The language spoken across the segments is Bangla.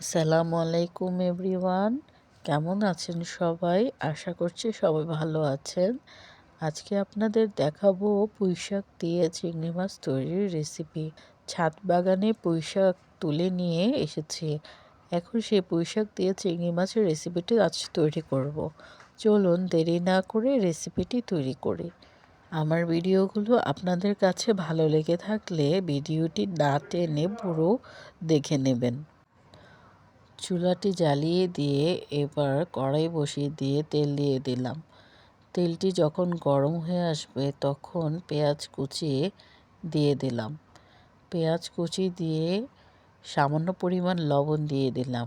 আসসালামু আলাইকুম এভরিওয়ান। কেমন আছেন সবাই? আশা করছি সবাই ভালো আছেন। আজকে আপনাদের দেখাবো পুঁইশাক দিয়ে চিংড়ি মাছ তৈরির রেসিপি ছাদ বাগানে পুঁইশাক তুলে নিয়ে এসেছি। এখন সেই পুঁইশাক দিয়ে চিংড়ি মাছের রেসিপিটি আজ তৈরি করব। চলুন দেরি না করে রেসিপিটি তৈরি করি। আমার ভিডিওগুলো আপনাদের কাছে ভালো লেগে থাকলে ভিডিওটি না টেনে পুরো দেখে নেবেন। চুলাটি জ্বালিয়ে দিয়ে এবার কড়াই বসিয়ে দিয়ে তেল দিয়ে দিলাম। তেলটি যখন গরম হয়ে আসবে তখন পেঁয়াজ কুচিয়ে দিয়ে দিলাম। পেঁয়াজ কুচি দিয়ে সামান্য পরিমাণ লবণ দিয়ে দিলাম।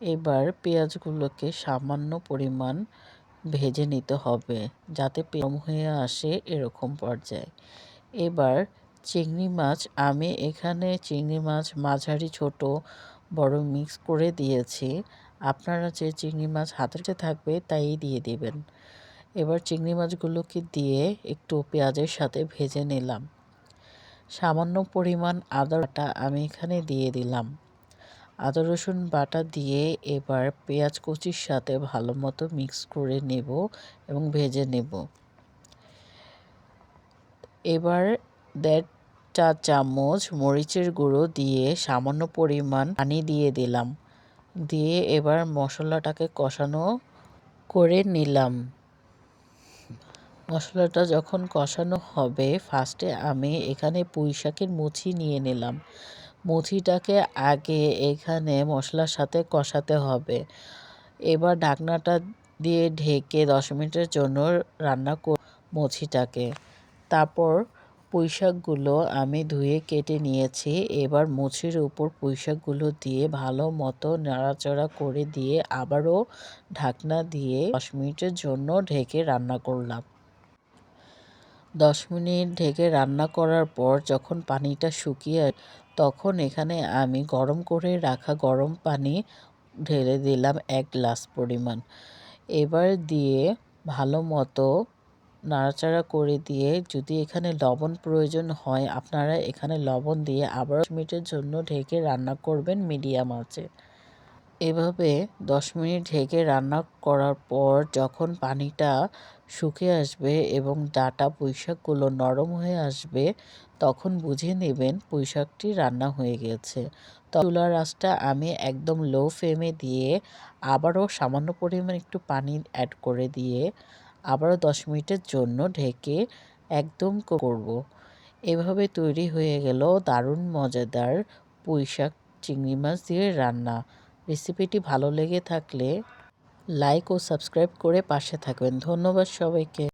এবার পেঁয়াজগুলোকে সামান্য পরিমাণ ভেজে নিতে হবে যাতে পেম হয়ে আসে এরকম পর্যায়ে। এবার চিংড়ি মাছ, আমি এখানে চিংড়ি মাছ মাঝারি ছোট বড় মিক্স করে দিয়েছি। আপনারা যে চিংড়ি মাছ হাতেতে থাকবে তাই দিয়ে দিবেন। এবার চিংড়ি মাছগুলোকে দিয়ে একটু পেঁয়াজের সাথে ভেজে নিলাম। সামান্য পরিমাণ আদা বাটা আমি এখানে দিয়ে দিলাম। আদা রসুন বাটা দিয়ে এবার পেঁয়াজ কুচির সাথে ভালো মতো মিক্স করে নেব এবং ভেজে নেব। এবার দেড় চা চামচ মরিচের গুঁড়ো দিয়ে সামান্য পরিমাণ পানি দিয়ে দিলাম। দিয়ে এবার মশলাটাকে কষানো করে নিলাম। মশলাটা যখন কষানো হবে ফার্স্টে আমি এখানে পুঁই শাকের মুছি নিয়ে নিলাম। মুছিটাকে আগে এখানে মশলার সাথে কষাতে হবে। এবার ঢাকনাটা দিয়ে ঢেকে দশ মিনিটের জন্য রান্না কর মুছিটাকে। তারপর পুঁইশাকগুলো আমি ধুয়ে কেটে নিয়েছি। এবার মুছির উপর পুঁইশাকগুলো দিয়ে ভালো মতো নাড়াচাড়া করে দিয়ে আবারও ঢাকনা দিয়ে দশ মিনিটের জন্য ঢেকে রান্না করলাম। দশ মিনিট ঢেকে রান্না করার পর যখন পানিটা শুকিয়ে তখন এখানে আমি গরম করে রাখা গরম পানি ঢেলে দিলাম এক গ্লাস পরিমাণ। এবার দিয়ে ভালো মতো নাড়াচাড়া করে দিয়ে যদি এখানে লবণ প্রয়োজন হয়, আপনারা এখানে লবণ দিয়ে আবার দশ মিনিটের জন্য ঢেকে রান্না করবেন মিডিয়াম আঁচে। এভাবে দশ মিনিট ঢেকে রান্না করার পর যখন পানিটা শুকিয়ে আসবে এবং ডাটা পুঁইশাকগুলো নরম হয়ে আসবে, তখন বুঝে নেবেন পুঁইশাকটি রান্না হয়ে গেছে। চুলার আঁচটা আমি একদম লো ফ্লেমে দিয়ে আবারও সামান্য পরিমাণ একটু পানি অ্যাড করে দিয়ে আবারও দশ মিনিটের জন্য ঢেকে একদম করব। এভাবে তৈরি হয়ে গেল দারুণ মজাদার পুঁইশাক চিংড়ি মাছ দিয়ে রান্না। রেসিপিটি ভালো লেগে থাকলে লাইক ও সাবস্ক্রাইব করে পাশে থাকবেন। ধন্যবাদ সবাইকে।